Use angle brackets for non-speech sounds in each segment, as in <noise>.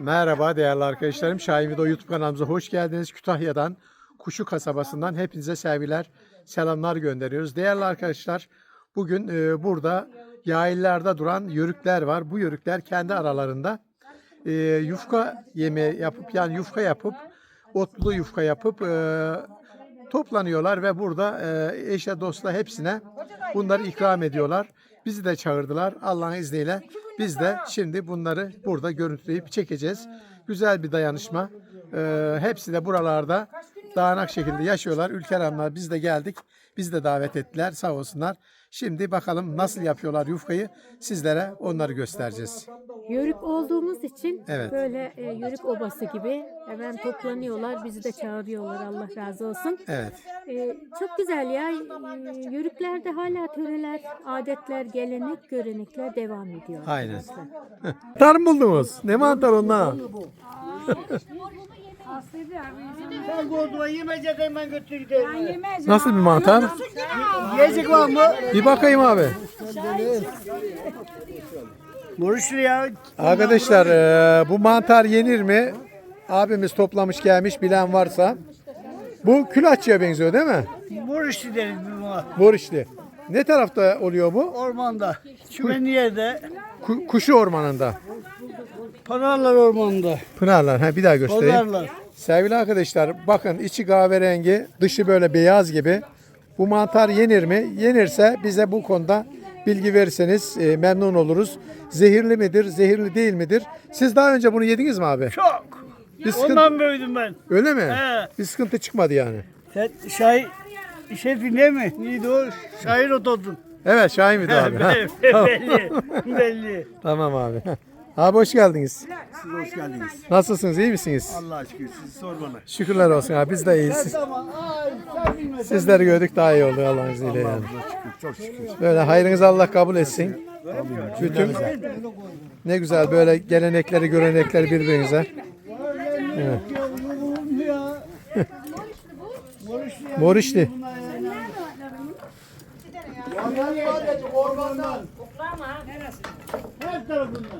Merhaba değerli arkadaşlarım. Şahin Video YouTube kanalımıza hoş geldiniz. Kütahya'dan, Kuşu kasabasından hepinize sevgiler, selamlar gönderiyoruz. Değerli arkadaşlar, bugün e, burada yayıllarda duran yörükler var. Bu yörükler kendi aralarında e, yufka yemeği yapıp yani yufka yapıp otlu yufka yapıp e, toplanıyorlar ve burada e, eşe dostla hepsine bunları ikram ediyorlar. Bizi de çağırdılar Allah'ın izniyle. Biz de şimdi bunları burada görüntüleyip çekeceğiz. Güzel bir dayanışma. E, hepsi de buralarda dağınak şekilde yaşıyorlar. Ülker Hanımlar biz de geldik. Biz de davet ettiler sağ olsunlar. Şimdi bakalım nasıl yapıyorlar yufkayı sizlere onları göstereceğiz. Yörük olduğumuz için Evet. böyle e, yörük obası gibi hemen toplanıyorlar. Bizi de çağırıyorlar. Allah razı olsun. Evet. E, çok güzel ya. E, yörüklerde hala töreler, adetler, gelenek, görenekler devam ediyor. Aynen. Mantar mı buldunuz? Ne mantar onlar? Ben korkma yemeyecek hemen götür gidelim. Nasıl bir mantar? Yiyecek var mı? Bir bakayım abi. Moruşlu ya. Arkadaşlar eee, bu mantar yenir mi? Abimiz toplamış gelmiş bilen varsa. Bu külaççıya benziyor değil mi? Moruşlu deriz biz buna. Borişli. Ne tarafta oluyor bu? Ormanda. Çimenli yerde. Ku- kuşu ormanında. Pınarlar ormanında. Pınarlar. Ha, bir daha göstereyim. Pınarlar. Sevgili arkadaşlar bakın içi kahverengi dışı böyle beyaz gibi. Bu mantar yenir mi? Yenirse bize bu konuda bilgi verirseniz e, memnun oluruz. Zehirli midir? Zehirli değil midir? Siz daha önce bunu yediniz mi abi? Çok. Bir sıkıntı, Ondan büyüdüm ben. öyle mi? He. Bir sıkıntı çıkmadı yani. Sen şair, şefi ne mi? Neydi o? Şair otodun. Evet Şahin Müdür abi. <laughs> Ha, belli. <laughs> Belli. tamam abi. Abi hoş geldiniz. Siz hoş geldiniz. Nasılsınız? iyi misiniz? Allah'a şükür sizi sor bana. Şükürler olsun abi. Biz de iyiyiz. Sizleri gördük daha iyi oldu Allah'ın izniyle yani. Çok şükür, çok şükür. Böyle hayrınızı Allah kabul etsin. Bütün ne güzel böyle gelenekleri, görenekleri birbirinize. Evet. Ya. Moruşlu ya. Morişli. Ormandan. Her tarafından.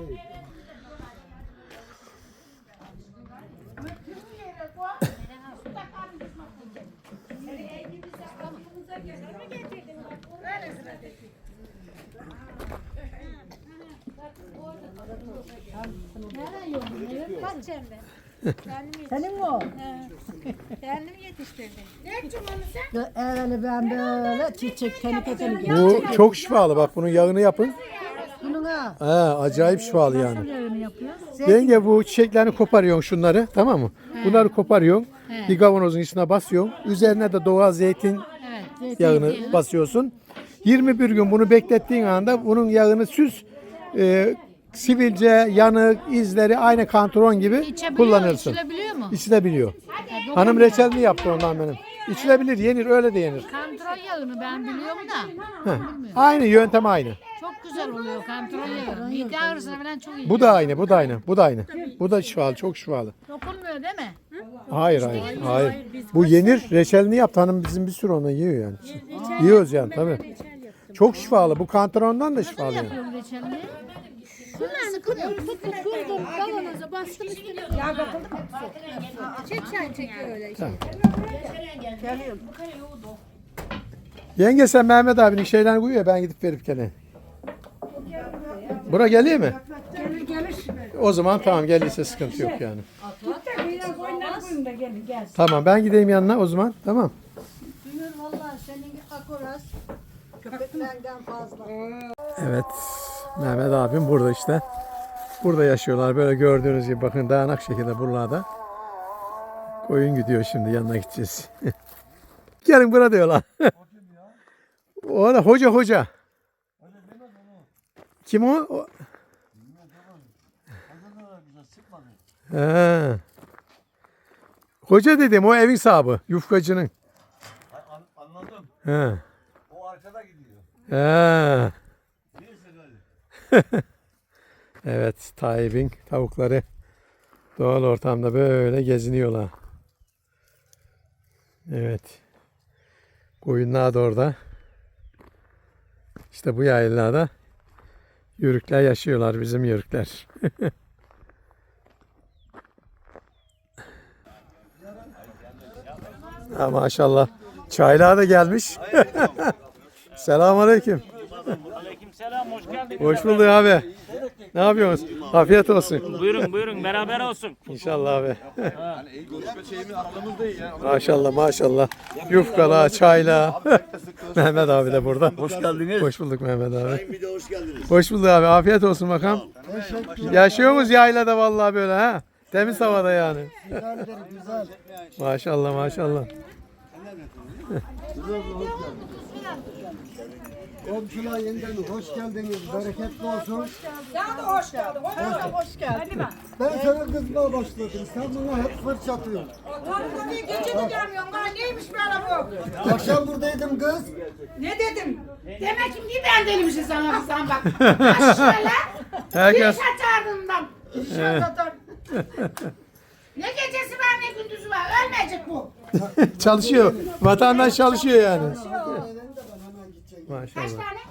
Senin mi o? Kendim yetiştirdim. Evveli ben böyle çiçek tenike. Bu çok şifalı bak bunun yağını yapın. Bunun ha. Ha, acayip şifalı yani. Yağını yapıyoruz. Yenge bu çiçeklerini koparıyorsun şunları tamam mı? Bunları koparıyorsun. Bir kavanozun içine basıyorsun. Üzerine de doğal zeytin yağını basıyorsun. 21 gün bunu beklettiğin anda bunun yağını süz e, sivilce, yanık, izleri aynı kantron gibi kullanırsın. İçilebiliyor mu? İçilebiliyor. Hanım reçelini yaptı ondan benim. İçilebilir, yenir, öyle de yenir. Kantaron yağını ben biliyorum da Heh. Aynı yöntem aynı. çok güzel oluyor kantaron yağı. Mide ağrısına falan çok iyi. Bu da aynı, bu da aynı, bu da aynı. Bu da şifalı, çok şifalı. Dokunmuyor değil mi? Hayır hayır hayır. Bu yenir reçelini yaptı hanım bizim bir sürü onu yiyor yani. Yiyoruz yani tabii. Çok şifalı. Bu kantarondan da şifalı yani. Yapıyorum reçelini. Kurdum kavanoza bastım üstüne. Yenge sen Mehmet abinin şeylerini koyuyor ben gidip verip geleyim. Bura geliyor mi? Gelir gelir. O zaman tamam geldiyse sıkıntı yok yani. Tamam ben gideyim yanına o zaman tamam. Duyur vallahi senin akoraz. Köpeklerden fazla. Evet Mehmet abim burada işte. Burada yaşıyorlar böyle gördüğünüz gibi bakın dağınak şekilde buralarda. Koyun gidiyor şimdi yanına gideceğiz. <laughs> Gelin burada diyorlar. <laughs> o da hoca hoca. Kim o? o... He. Hoca dedim o evin sahibi. Yufkacının. Anladım. He. O arkada gidiyor. He. <laughs> evet Tayyip'in tavukları doğal ortamda böyle geziniyorlar. Evet. Koyunlar da orada. İşte bu yaylalarda yörükler yaşıyorlar bizim yörükler. <laughs> ha, maşallah. Çaylar da gelmiş. <laughs> Selamünaleyküm. Aleykümselam hoş geldin. Hoş bulduk abi. Ne yapıyorsunuz? Afiyet olsun. Buyurun buyurun beraber olsun. İnşallah abi. maşallah maşallah. Yufkala, çayla. <laughs> Mehmet abi de burada. Hoş geldiniz. Hoş bulduk Mehmet abi. Bir de hoş geldiniz. Hoş bulduk abi. Afiyet olsun bakalım. Yaşıyor muyuz yaylada vallahi böyle ha? Temiz havada yani. Güzel. Maşallah maşallah. Komşular yeniden hoş geldiniz. Bereketli olsun. Sen de hoş geldin. Hoş, hoş geldin. Hadi Ben sana kızmaya başladım. Sen bana hep fırç atıyorsun. Diye gece de gelmiyorsun. Bana neymiş böyle bu? Akşam buradaydım kız. Ne dedim? Demek ki niye ben delmişim sana kızım <laughs> bak. Şöyle. Herkes İş açardığından. Ne gecesi var ne gündüzü var. Ölmeyecek bu. <laughs> çalışıyor. Vatandaş çalışıyor yani. Kaç Maşallah. tane?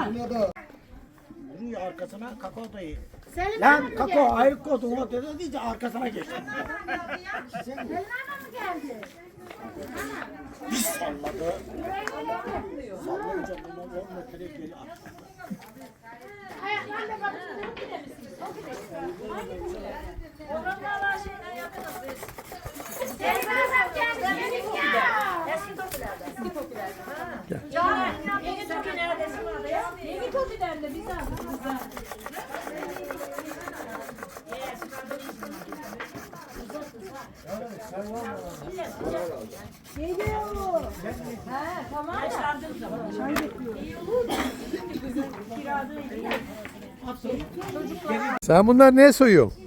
Vuruyor arkasına kakao dayı. Selim Lan kakao ayrı kodun o dedi deyince arkasına geçti. Selim mı geldi? Bir salladı. Sallayınca bunu 10 metre geri attı. Ayaklarla bakıp bir de misin? O bir de. Selim Hanım geldi. Gelin ya. Eski topilerden. Eski topilerden. Ya, yeni topi neredesin orada ya? Yeni topilerden biz aldık. Biz aldık. Sen bunlar ne soyuyorsun?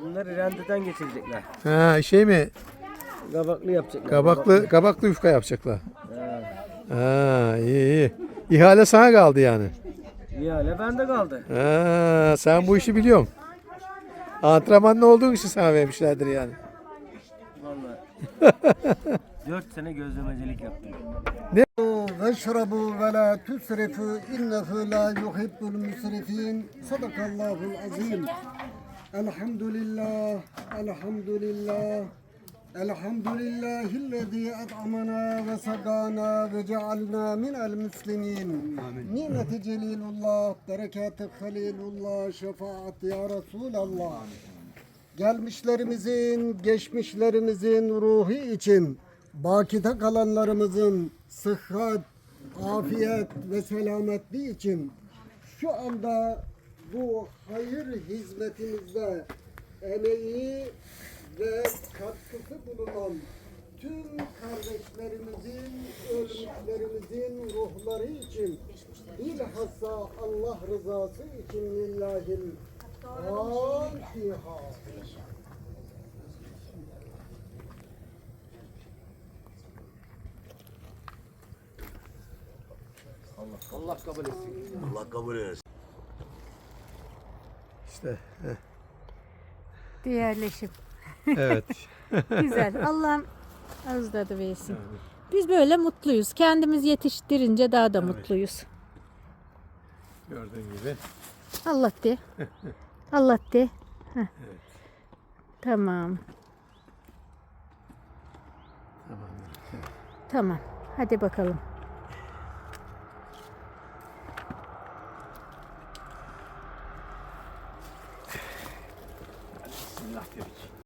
Bunları rendeden geçirecekler. Ha şey mi? Kabaklı yapacaklar. Kabaklı kabaklı yufka yapacaklar. Ha iyi iyi. İhale sana kaldı yani. İhale bende kaldı. Ha, sen bu işi biliyorsun. Antrenmanlı olduğun için sana vermişlerdir yani. <laughs> Vallahi. 4 sene gözlemecilik yaptım. veşrabu ve la tusrifu innehu la yuhibbul musrifin. Sadakallahul azim. Elhamdülillah, elhamdülillah. Elhamdülillahillezî et'amana ve sagana ve cealna minel müslimin. Nimeti celilullah, berekatı halilullah, şefaat ya Resulallah. Gelmişlerimizin, geçmişlerimizin ruhu için, bakide kalanlarımızın sıhhat, afiyet ve selametli için şu anda bu hayır hizmetimizde emeği ve katkısı bulunan tüm kardeşlerimizin, ölmüşlerimizin ruhları için bilhassa Allah rızası için lillahil Fatiha. Allah kabul etsin. İşte Diğerleşim. evet. <laughs> Güzel. Allah'ım ağız tadı versin. Biz böyle mutluyuz. Kendimiz yetiştirince daha da mutluyuz. Gördüğün gibi. Allah de. <laughs> Allah de. Heh. Tamam. Tamam. Hadi bakalım.